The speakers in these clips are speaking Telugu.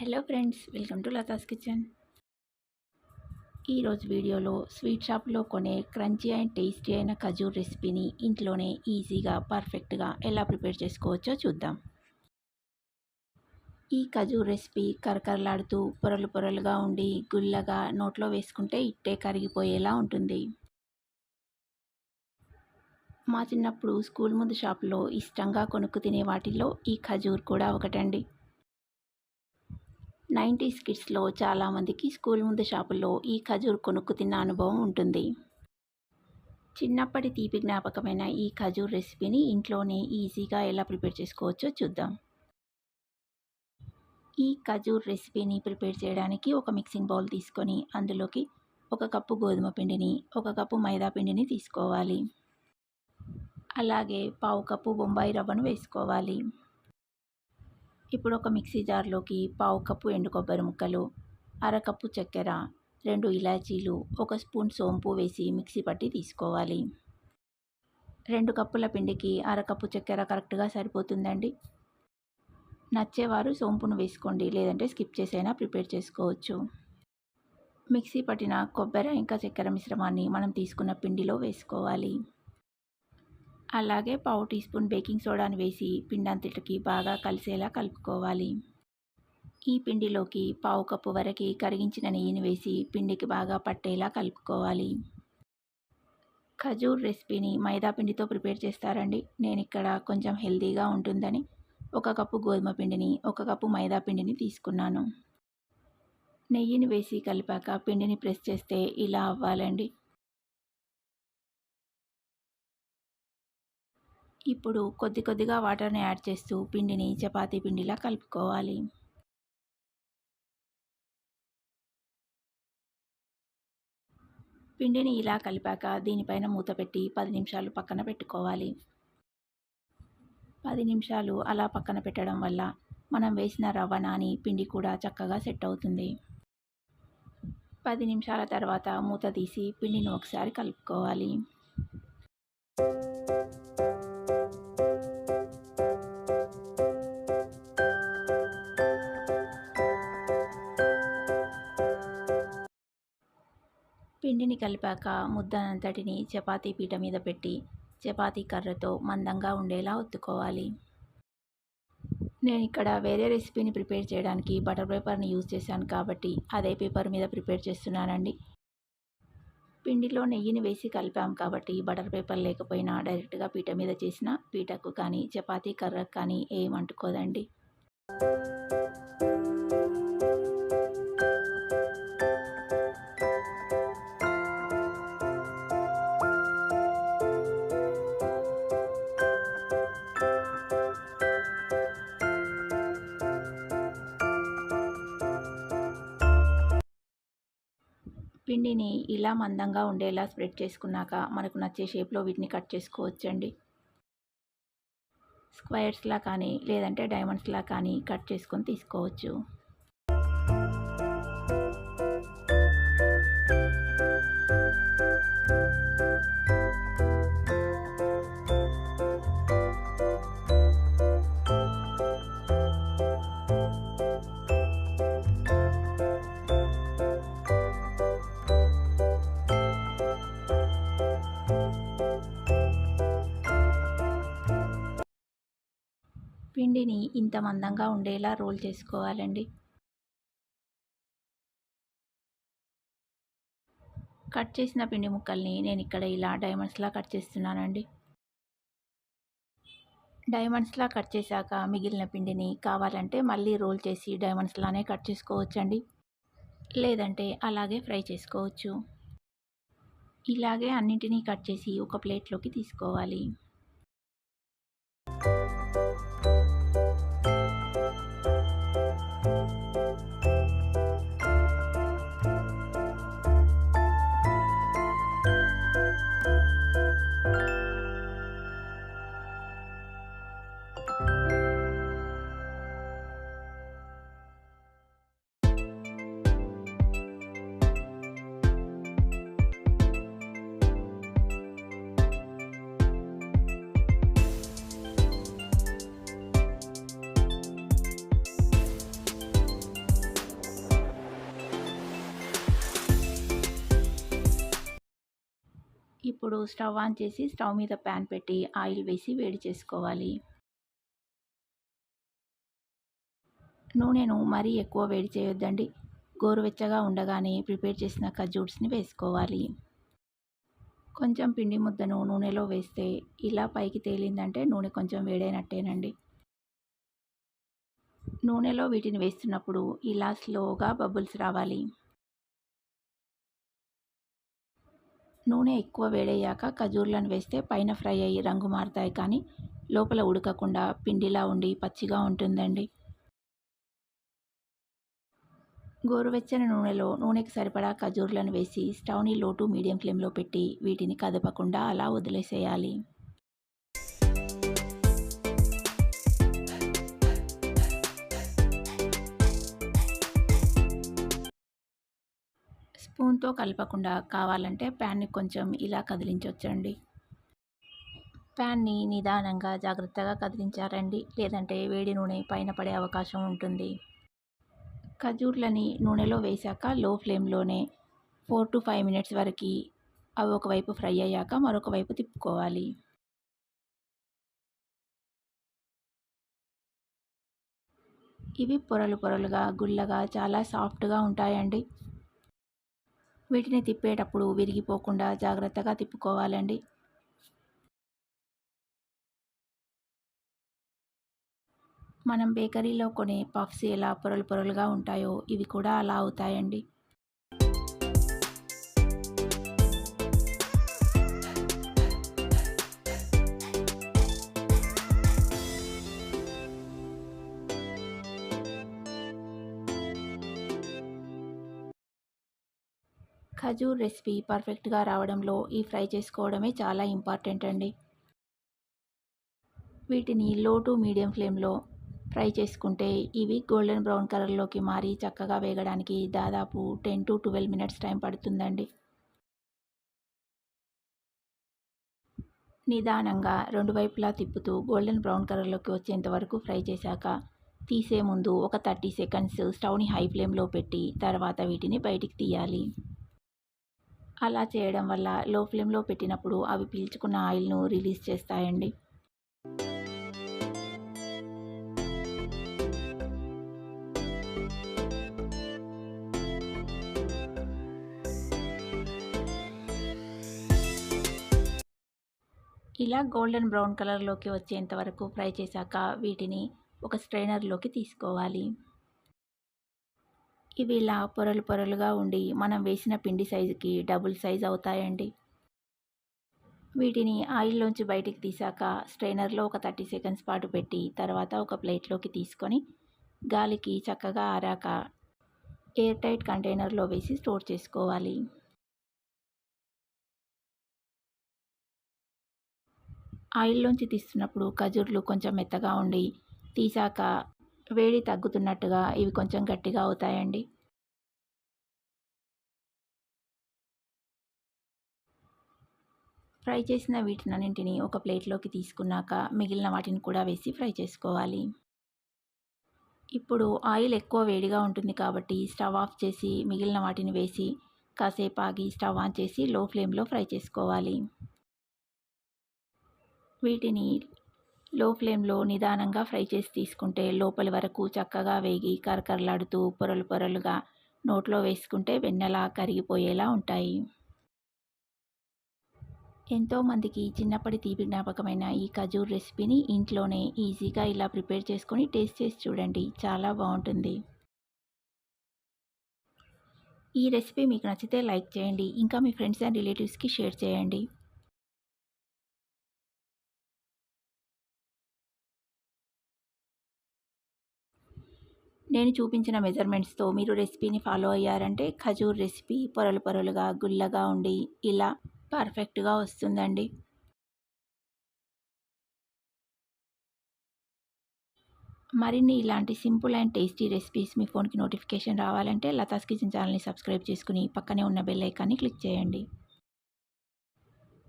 Hello friends welcome to Lata's kitchen. ఈరోజు వీడియోలో స్వీట్ షాప్లో కొనే క్రంచీ అండ్ టేస్టీ అయిన ఖజూర్ రెసిపీని ఇంట్లోనే ఈజీగా పర్ఫెక్ట్గా ఎలా ప్రిపేర్ చేసుకోవచ్చో చూద్దాం. ఈ ఖజూర్ రెసిపీ కరకరలాడుతూ పొరలు పొరలుగా ఉండి గుల్లగా నోట్లో వేసుకుంటే ఇట్టే కరిగిపోయేలా ఉంటుంది. మా చిన్నప్పుడు స్కూల్ ముందు షాప్లో ఇష్టంగా కొనుక్కు తినే వాటిల్లో ఈ ఖజూర్ కూడా ఒకటండి. నైంటీస్ కిడ్స్లో చాలామందికి స్కూల్ ముందు షాపుల్లో ఈ ఖజూర్ కొనుక్కు తిన్న అనుభవం ఉంటుంది. చిన్నప్పటి తీపి జ్ఞాపకమైన ఈ ఖజూర్ రెసిపీని ఇంట్లోనే ఈజీగా ఎలా ప్రిపేర్ చేసుకోవచ్చో చూద్దాం. ఈ ఖజూర్ రెసిపీని ప్రిపేర్ చేయడానికి ఒక మిక్సింగ్ బౌల్ తీసుకొని అందులోకి ఒక కప్పు గోధుమ పిండిని ఒక కప్పు మైదా పిండిని తీసుకోవాలి. అలాగే పావు కప్పు బొంబాయి రవ్వను వేసుకోవాలి. ఇప్పుడు ఒక మిక్సీ జార్లోకి పావు కప్పు ఎండు కొబ్బరి ముక్కలు అరకప్పు చక్కెర రెండు ఇలాచీలు ఒక స్పూన్ సోంపు వేసి మిక్సీ పట్టి తీసుకోవాలి. రెండు కప్పుల పిండికి అరకప్పు చక్కెర కరెక్ట్గా సరిపోతుందండి. నచ్చేవారు సోంపును వేసుకోండి లేదంటే స్కిప్ చేసైనా ప్రిపేర్ చేసుకోవచ్చు. మిక్సీ పట్టిన కొబ్బరి ఇంకా చక్కెర మిశ్రమాన్ని మనం తీసుకున్న పిండిలో వేసుకోవాలి. అలాగే పావు టీ స్పూన్ బేకింగ్ సోడాని వేసి పిండంతటికి బాగా కలిసేలా కలుపుకోవాలి. ఈ పిండిలోకి పావు కప్పు వరకు కరిగించిన నెయ్యిని వేసి పిండికి బాగా పట్టేలా కలుపుకోవాలి. ఖజూర్ రెసిపీని మైదా పిండితో ప్రిపేర్ చేస్తారండి. నేను ఇక్కడ కొంచెం హెల్తీగా ఉంటుందని ఒక కప్పు గోధుమ పిండిని ఒక కప్పు మైదా పిండిని తీసుకున్నాను. నెయ్యిని వేసి కలిపాక పిండిని ప్రెస్ చేస్తే ఇలా అవ్వాలండి. ఇప్పుడు కొద్ది కొద్దిగా వాటర్ని యాడ్ చేస్తూ పిండిని చపాతీ పిండిలా కలుపుకోవాలి. పిండిని ఇలా కలిపాక దీనిపైన మూత పెట్టి పది నిమిషాలు పక్కన పెట్టుకోవాలి. పది నిమిషాలు అలా పక్కన పెట్టడం వల్ల మనం వేసిన రవ్వ నాని పిండి కూడా చక్కగా సెట్ అవుతుంది. పది నిమిషాల తర్వాత మూత తీసి పిండిని ఒకసారి కలుపుకోవాలి. కలిపాక ముద్దనంతటిని చపాతీ పీట మీద పెట్టి చపాతీ కర్రతో మందంగా ఉండేలా ఒత్తుకోవాలి. నేను ఇక్కడ వేరే రెసిపీని ప్రిపేర్ చేయడానికి బటర్ పేపర్ని యూజ్ చేశాను కాబట్టి అదే పేపర్ మీద ప్రిపేర్ చేస్తున్నానండి. పిండిలో నెయ్యిని వేసి కలిపాం కాబట్టి బటర్ పేపర్ లేకపోయినా డైరెక్ట్గా పీట మీద చేసిన పీటకు కానీ చపాతీ కర్రకు కానీ ఏమంటుకోదండి పిండిని ఇలా మందంగా ఉండేలా స్ప్రెడ్ చేసుకున్నాక మనకు నచ్చే షేప్లో వీటిని కట్ చేసుకోవచ్చండి. స్క్వైర్స్లా కానీ లేదంటే డైమండ్స్లా కానీ కట్ చేసుకొని తీసుకోవచ్చు. పిండిని ఇంత మందంగా ఉండేలా రోల్ చేసుకోవాలండి. కట్ చేసిన పిండి ముక్కల్ని నేను ఇక్కడ ఇలా డైమండ్స్లా కట్ చేస్తున్నానండి. డైమండ్స్లా కట్ చేశాక మిగిలిన పిండిని కావాలంటే మళ్ళీ రోల్ చేసి డైమండ్స్లానే కట్ చేసుకోవచ్చండి. లేదంటే అలాగే ఫ్రై చేసుకోవచ్చు. ఇలాగే అన్నింటినీ కట్ చేసి ఒక ప్లేట్లోకి తీసుకోవాలి. ఇప్పుడు స్టవ్ ఆన్ చేసి స్టవ్ మీద ప్యాన్ పెట్టి ఆయిల్ వేసి వేడి చేసుకోవాలి. నూనెను మరీ ఎక్కువ వేడి చేయొద్దండి. గోరువెచ్చగా ఉండగానే ప్రిపేర్ చేసిన ఖజూర్స్ని వేసుకోవాలి. కొంచెం పిండి ముద్దను నూనెలో వేస్తే ఇలా పైకి తేలిందంటే నూనె కొంచెం వేడైనట్టేనండి. నూనెలో వీటిని వేస్తున్నప్పుడు ఇలా స్లోగా బబుల్స్ రావాలి. నూనె ఎక్కువ వేడయ్యాక ఖజూర్లను వేస్తే పైన ఫ్రై అయ్యి రంగు మారుతాయి కానీ లోపల ఉడకకుండా పిండిలా ఉండి పచ్చిగా ఉంటుందండి. గోరువెచ్చని నూనెలో నూనెకి సరిపడా ఖజూర్లను వేసి స్టవ్ని లోటు మీడియం ఫ్లేమ్లో పెట్టి వీటిని కదపకుండా అలా వదిలేసేయాలి. స్పూన్తో కలపకుండా కావాలంటే ప్యాన్ని కొంచెం ఇలా కదిలించవచ్చండి ప్యాన్ని నిదానంగా జాగ్రత్తగా కదిలించారండి. లేదంటే వేడి నూనె పైన పడే అవకాశం ఉంటుంది. ఖజూర్లని నూనెలో వేశాక లో ఫ్లేమ్లోనే ఫోర్ టు ఫైవ్ మినిట్స్ వరకు అవి ఒకవైపు ఫ్రై అయ్యాక మరొక వైపు తిప్పుకోవాలి. ఇవి పొరలు పొరలుగా గుల్లగా చాలా సాఫ్ట్గా ఉంటాయండి. వీటిని తిప్పేటప్పుడు విరిగిపోకుండా జాగ్రత్తగా తిప్పుకోవాలండి. మనం బేకరీలో కొనే పఫ్స్ ఎలా పొరలు పొరలుగా ఉంటాయో ఇవి కూడా అలా అవుతాయండి. ఖజూర్ రెసిపీ పర్ఫెక్ట్గా రావడంలో ఈ ఫ్రై చేసుకోవడమే చాలా ఇంపార్టెంట్ అండి. వీటిని లో టు మీడియం ఫ్లేమ్లో ఫ్రై చేసుకుంటే ఇవి గోల్డెన్ బ్రౌన్ కలర్లోకి మారి చక్కగా వేగడానికి దాదాపు ten to twelve minutes time పడుతుందండి. నిదానంగా రెండు వైపులా తిప్పుతూ గోల్డెన్ బ్రౌన్ కలర్లోకి వచ్చేంత వరకు ఫ్రై చేశాక తీసే ముందు ఒక థర్టీ సెకండ్స్ స్టవ్ని హై ఫ్లేమ్లో పెట్టి తర్వాత వీటిని బయటికి తీయాలి. అలా చేయడం వల్ల లో ఫ్లేమ్లో పెట్టినప్పుడు అవి పీల్చుకున్న ఆయిల్ను రిలీజ్ చేస్తాయండి. ఇలా గోల్డెన్ బ్రౌన్ కలర్లోకి వచ్చేంత వరకు ఫ్రై చేశాక వీటిని ఒక స్ట్రైనర్లోకి తీసుకోవాలి. ఇవి ఇలా పొరలు పొరలుగా ఉండి మనం వేసిన పిండి సైజుకి డబుల్ సైజ్ అవుతాయండి. వీటిని ఆయిల్లోంచి బయటికి తీసాక స్ట్రైనర్లో ఒక థర్టీ సెకండ్స్ పాటు పెట్టి తర్వాత ఒక ప్లేట్లోకి తీసుకొని గాలికి చక్కగా ఆరాక ఎయిర్ టైట్ కంటైనర్లో వేసి స్టోర్ చేసుకోవాలి. ఆయిల్లోంచి తీస్తున్నప్పుడు ఖజూర్లు కొంచెం మెత్తగా ఉండి తీసాక వేడి తగ్గుతున్నట్టుగా ఇవి కొంచెం గట్టిగా అవుతాయండి. ఫ్రై చేసిన వీటినన్నింటినీ ఒక ప్లేట్లోకి తీసుకున్నాక మిగిలిన వాటిని కూడా వేసి ఫ్రై చేసుకోవాలి. ఇప్పుడు ఆయిల్ ఎక్కువ వేడిగా ఉంటుంది కాబట్టి స్టవ్ ఆఫ్ చేసి మిగిలిన వాటిని వేసి కాసేపు ఆగి స్టవ్ ఆన్ చేసి లో ఫ్లేమ్లో ఫ్రై చేసుకోవాలి. వీటిని లో ఫ్లేమ్లో నిదానంగా ఫ్రై చేసి తీసుకుంటే లోపలి వరకు చక్కగా వేగి కరకరలాడుతూ పొరలు పొరలుగా నోట్లో వేసుకుంటే వెన్నెలా కరిగిపోయేలా ఉంటాయి. ఎంతోమందికి చిన్నప్పటి తీపి జ్ఞాపకమైన ఈ ఖజూర్ రెసిపీని ఇంట్లోనే ఈజీగా ఇలా ప్రిపేర్ చేసుకొని టేస్ట్ చేసి చూడండి. చాలా బాగుంటుంది. ఈ రెసిపీ మీకు నచ్చితే లైక్ చేయండి. ఇంకా మీ ఫ్రెండ్స్ అండ్ రిలేటివ్స్కి షేర్ చేయండి. నేను చూపించిన మెజర్మెంట్స్తో మీరు రెసిపీని ఫాలో అయ్యారంటే ఖజూర్ రెసిపీ పొరలు పొరలుగా గుల్లగా ఉండి ఇలా పర్ఫెక్ట్గా వస్తుందండి. మరిన్ని ఇలాంటి సింపుల్ అండ్ టేస్టీ రెసిపీస్ మీ ఫోన్కి నోటిఫికేషన్ రావాలంటే లతాస్ కిచెన్ ఛానల్ని సబ్స్క్రైబ్ చేసుకుని పక్కనే ఉన్న బెల్ ఐకాన్ని క్లిక్ చేయండి.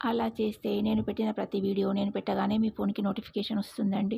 అలా చేస్తే నేను పెట్టిన ప్రతి వీడియో నేను పెట్టగానే మీ ఫోన్కి నోటిఫికేషన్ వస్తుందండి.